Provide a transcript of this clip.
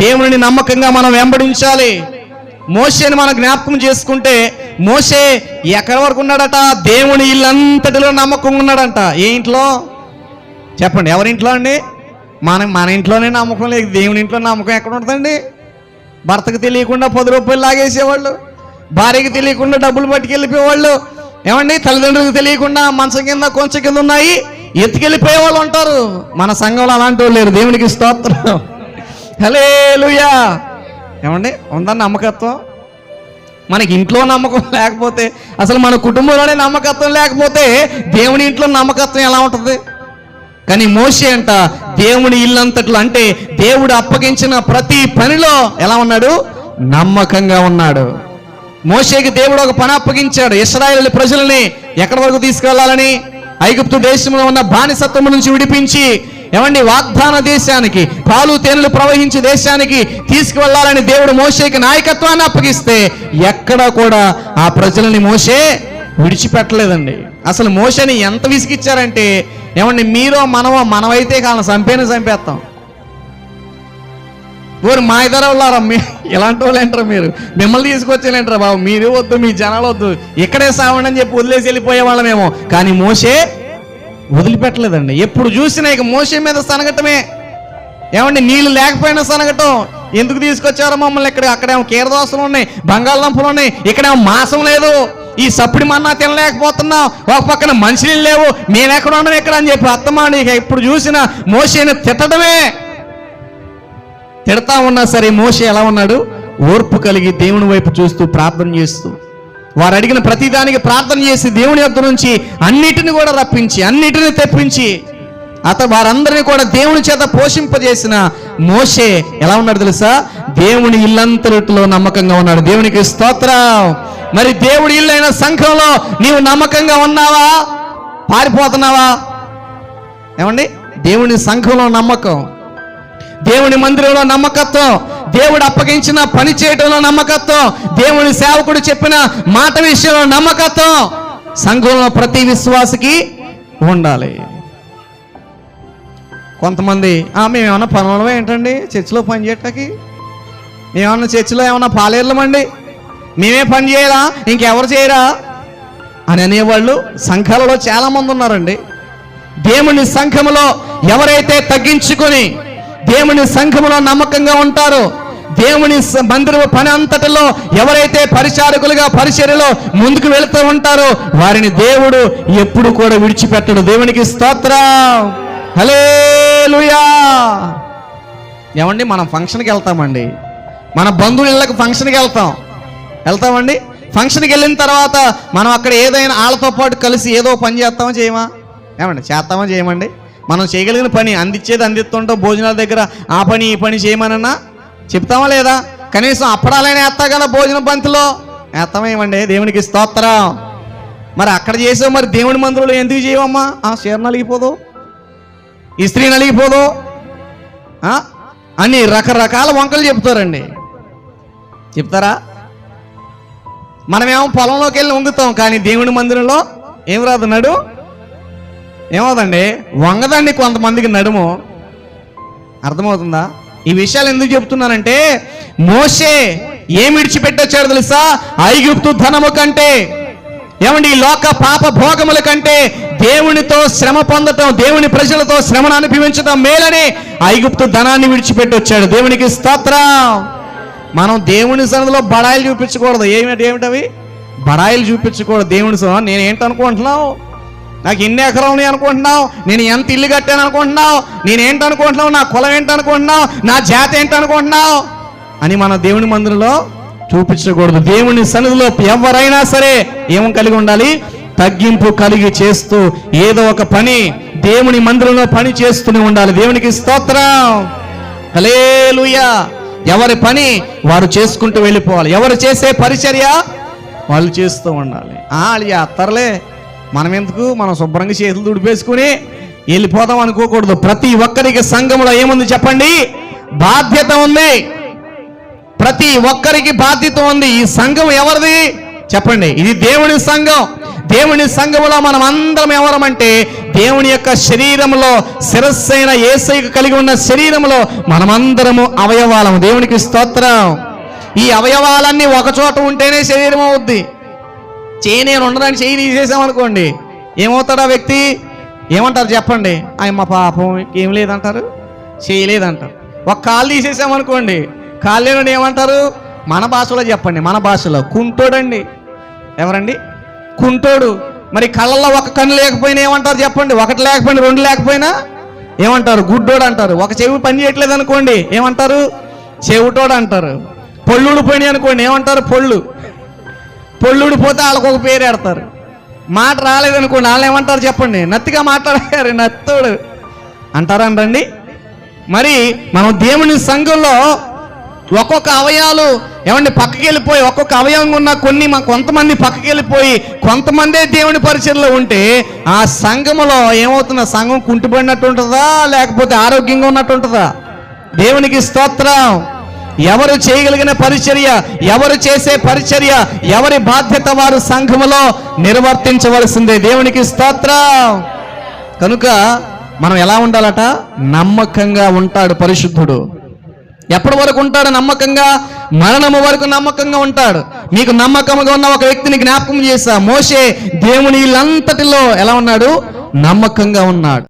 దేవుని నమ్మకంగా మనం వెంబడించాలి. మోషేని మనం జ్ఞాపకం చేసుకుంటే మోషే ఎక్కడి వరకు ఉన్నాడట? దేవుని ఇల్లంతటిలో నమ్మకం ఉన్నాడంట. ఏ ఇంట్లో? చెప్పండి ఎవరింట్లో అండి? మన మన ఇంట్లోనే నమ్మకం లేదు. దేవుని ఇంట్లో నమ్మకం ఎక్కడ ఉంటుందండి? భర్తకు తెలియకుండా పది రూపాయలు లాగేసేవాళ్ళు భార్యకి తెలియకుండా డబ్బులు పట్టుకెళ్ళిపోయేవాళ్ళు. ఏమండి? తల్లిదండ్రులకు తెలియకుండా మంచం కింద కొంచెం కింద ఉన్నాయి. ఎత్తుకెళ్ళిపోయే వాళ్ళు ఉంటారు. మన సంఘంలో అలాంటి వాళ్ళు లేరు. దేవునికి స్తోత్రం. హలే ఏమండి? ఉందా నమ్మకత్వం? మనకి ఇంట్లో నమ్మకం లేకపోతే అసలు మన కుటుంబంలోనే నమ్మకత్వం లేకపోతే దేవుని ఇంట్లో నమ్మకత్వం ఎలా ఉంటుంది? కానీ మోషే అంట దేవుని ఇల్లంతట్లో అంటే దేవుడు అప్పగించిన ప్రతి పనిలో ఎలా ఉన్నాడు? నమ్మకంగా ఉన్నాడు. మోషేకి దేవుడు ఒక పని అప్పగించాడు. ఇస్రాయేల్ ప్రజల్ని ఎక్కడి వరకు తీసుకెళ్ళాలని ఐగుప్తు దేశంలో ఉన్న బానిసత్వం నుంచి విడిపించి ఏమండి వాగ్దాన దేశానికి పాలు తేనెలు ప్రవహించే దేశానికి తీసుకువెళ్ళాలని దేవుడు మోషేకి నాయకత్వాన్ని అప్పగిస్తే ఎక్కడ కూడా ఆ ప్రజలని మోషే విడిచిపెట్టలేదండి. అసలు మోషని ఎంత విసిగిచ్చారంటే ఏమండి మీరో మనమో మనమైతే కాలం చంపేనే చంపేస్తాం. ఊరు మా ఇద్దరు వాళ్ళారా మీ ఇలాంటి వాళ్ళు ఏంటారు మీరు? మిమ్మల్ని తీసుకొచ్చేలేంటారా బాబు మీరు వద్దు మీ జనాలు వద్దు. ఇక్కడే సావండి అని చెప్పి వదిలేసి వెళ్ళిపోయే వాళ్ళమేమో కానీ మోసే వదిలిపెట్టలేదండి. ఎప్పుడు చూసినా ఇక మోసే మీద సనగటమే. ఏమండి నీళ్ళు లేకపోయినా సనగటం. ఎందుకు తీసుకొచ్చారో మమ్మల్ని ఇక్కడ? అక్కడేమో కీరదోసలు ఉన్నాయి బంగాళదుంపలు ఉన్నాయి ఇక్కడేమో మాసం లేదు. ఈ సప్పుడు మన్నా తినలేకపోతున్నాం. ఒక పక్కన మనుషులు లేవు మేము ఎక్కడ ఉన్నాం ఎక్కడ అని చెప్పి అత్తమాని ఇక ఇప్పుడు చూసిన మోసేని తిట్టడమే. తిడతా ఉన్నా సరే మోసే ఎలా ఉన్నాడు? ఓర్పు కలిగి దేవుని వైపు చూస్తూ ప్రార్థన చేస్తూ వారు అడిగిన ప్రతిదానికి ప్రార్థన చేసి దేవుని యొద్ద నుంచి అన్నిటిని కూడా రప్పించి అన్నిటిని తెప్పించి అత వారందరినీ కూడా దేవుని చేత పోషింపజేసిన మోషే ఎలా ఉన్నాడు తెలుసా? దేవుని ఇల్లంతటిలో నమ్మకంగా ఉన్నాడు. దేవునికి స్తోత్రం. మరి దేవుడి ఇల్లైన సంఘంలో నీవు నమ్మకంగా ఉన్నావా? పారిపోతున్నావా? ఏమండి? దేవుని సంఘంలో నమ్మకం. దేవుని మందిరంలో నమ్మకత్వం. దేవుడు అప్పగించిన పని చేయడంలో నమ్మకత్వం. దేవుని సేవకుడు చెప్పిన మాట విషయంలో నమ్మకత్వం సంఘంలో ప్రతి విశ్వాసకి ఉండాలి. కొంతమంది "ఆ, మేము ఏమన్నా పనులమే ఏంటండి? చర్చిలో పని చేయటానికి? మేమన్నా చర్చిలో ఏమన్నా పాలేర్లమండి? మేమే పని చేయరా? ఇంకెవరు చేయరా? అని అనేవాళ్ళు సంఘాలలో చాలామంది ఉన్నారండి. దేవుని సంఘములో ఎవరైతే తగ్గించుకొని దేవుని సంఘములో నమ్మకంగా ఉంటారో దేవుని స- మందిరము పని అంతటిలో ఎవరైతే పరిచారకులుగా పరిచర్యలో ముందుకు వెళుతూ ఉంటారో వారిని దేవుడు ఎప్పుడు కూడా విడిచిపెట్టడు. దేవునికి స్తోత్రం. హలేలుయా ఏమండి మనం ఫంక్షన్కి వెళ్తామండి. మన బంధువుల ఇళ్ళకి ఫంక్షన్కి వెళ్తాం. వెళ్తామండి? ఫంక్షన్కి వెళ్ళిన తర్వాత మనం అక్కడ ఏదైనా వాళ్ళతో పాటు కలిసి ఏదో పని చేస్తామో చేయమా? ఏమండి చేస్తామా చేయమండి? మనం చేయగలిగిన పని అందించేది అందిస్తుంటాం భోజనాల దగ్గర ఆ పని ఈ పని చేయమనన్నా చెప్తామా లేదా? కనీసం అప్పడాలైనా వేస్తా కదా భోజన బంతిలో వేస్తామేమండి దేవునికి స్తోత్రం. మరి అక్కడ చేసావు మరి దేవుని మందిరంలో ఎందుకు చేయవమ్మా? ఆ చీర నలిగిపోదు? ఇస్త్రీ నలిగిపోదు? అని రకరకాల వంకలు చెప్తారండి. చెప్తారా? మనమేమో పొలంలోకి వెళ్ళి వంగుతాం కానీ దేవుని మందిరంలో ఏం రాదు నడు? ఏమవుదండి వంగదండి కొంతమందికి నడుము. అర్థమవుతుందా? ఈ విషయాలు ఎందుకు చెప్తున్నానంటే మోషే ఏమి విడిచిపెట్టొచ్చాడు తెలుసా? ఐగుప్తు ధనము కంటే. ఏమండి ఈ లోక పాప భోగముల కంటే దేవునితో శ్రమ పొందటం దేవుని ప్రజలతో శ్రమను అనుభవించడం మేలని ఐగుప్తు ధనాన్ని విడిచిపెట్టొచ్చాడు దేవునికి స్తోత్రం. మనం దేవుని సన్నిధిలో బడాయిలు చూపించకూడదు. ఏమిటి ఏమిటవి బడాయిలు చూపించకూడదు. దేవుని సన్నిధిలో నేను ఏంటనుకుంటున్నావు నాకు ఎన్ని ఎకరాలు ఉన్నాయి అనుకుంటున్నావు నేను ఎంత ఇల్లు కట్టాను అనుకుంటున్నావు నేనేంటనుకుంటున్నావు నా కులం ఏంటనుకుంటున్నావు నా జాతి ఏంటనుకుంటున్నావు అని మన దేవుని మందిరంలో చూపించకూడదు. దేవుని సన్నిధిలో ఎవరైనా సరే ఏం కలిగి ఉండాలి? తగ్గింపు కలిగి చేస్తూ ఏదో ఒక పని దేవుని మందిరంలో పని చేస్తూనే ఉండాలి. దేవునికి స్తోత్రం. హలేలుయా ఎవరి పని? వారు చేసుకుంటూ వెళ్ళిపోవాలి. ఎవరు చేసే పరిచర్య? వాళ్ళు చేస్తూ ఉండాలి. ఆ, వాళ్ళు చేస్తారులే మనం ఎందుకు మనం శుభ్రంగా చేతులు తుడిపేసుకుని వెళ్ళిపోదాం అనుకోకూడదు. ప్రతి ఒక్కరికి సంఘంలో ఏముంది చెప్పండి? బాధ్యత ఉంది. ప్రతి ఒక్కరికి బాధ్యత ఉంది. ఈ సంఘం ఎవరిది? చెప్పండి. ఇది దేవుని సంఘం. దేవుని సంఘములో మనం అందరం ఎవరమంటే దేవుని యొక్క శరీరంలో శిరస్సైన ఏసైకు కలిగి ఉన్న శరీరంలో మనమందరము అవయవాలము. దేవునికి స్తోత్రం. ఈ అవయవాలన్నీ ఒక చోట ఉంటేనే శరీరం అవుద్ది. చేయి నేను ఉండడానికి చేయి తీసేసామనుకోండి ఏమవుతాడు ఆ వ్యక్తి? ఏమంటారు చెప్పండి? ఆయన మా పాపం ఏం లేదంటారు? చేయలేదంటారు ఒక కాలు తీసేసామనుకోండి కాలు లేనండి ఏమంటారు? మన భాషలో చెప్పండి మన భాషలో. కుంటోడండి. ఎవరండి? కుంటోడు. మరి కళ్ళల్లో ఒక కన్ను లేకపోయినా ఏమంటారు చెప్పండి? ఒకటి లేకపోయినా రెండు లేకపోయినా ఏమంటారు? గుడ్డోడు అంటారు. ఒక చెవి పని చేయట్లేదు అనుకోండి ఏమంటారు? చెవిటోడు అంటారు. పొల్లుడు పోయినాయి అనుకోండి ఏమంటారు? పొళ్ళు. పొల్లుడు పోతే వాళ్ళకు ఒక పేరు పెడతారు. మాట రాలేదనుకోండి వాళ్ళు ఏమంటారు చెప్పండి. నత్తిగా మాట్లాడారు నత్తోడు. అంటారా అండి? మరి మనం దేవుని సంఘంలో ఒక్కొక్క అవయాలు ఏమండి పక్కకి వెళ్ళిపోయి ఒక్కొక్క అవయవం ఉన్న కొన్ని మా కొంతమంది పక్కకి వెళ్ళిపోయి కొంతమందే దేవుని పరిచయలో ఉంటే ఆ సంఘములో ఏమవుతున్న సంఘం కుంటుపడినట్టు ఉంటుందా లేకపోతే ఆరోగ్యంగా ఉన్నట్టు ఉంటుందా దేవునికి స్తోత్రం. ఎవరు చేయగలిగిన పరిచర్య ఎవరు చేసే పరిచర్య ఎవరి బాధ్యత వారు సంఘములో నిర్వర్తించవలసిందే. దేవునికి స్తోత్రం. కనుక మనం ఎలా ఉండాలట? నమ్మకంగా ఉంటాడు పరిశుద్ధుడు. ఎప్పటి వరకు ఉంటాడు నమ్మకంగా? మరణము వరకు నమ్మకంగా ఉంటాడు. మీకు నమ్మకంగా ఉన్న ఒక వ్యక్తిని జ్ఞాపకం చేశా. మోషే దేవుని వీళ్ళంతటిలో ఎలా ఉన్నాడు? నమ్మకంగా ఉన్నాడు.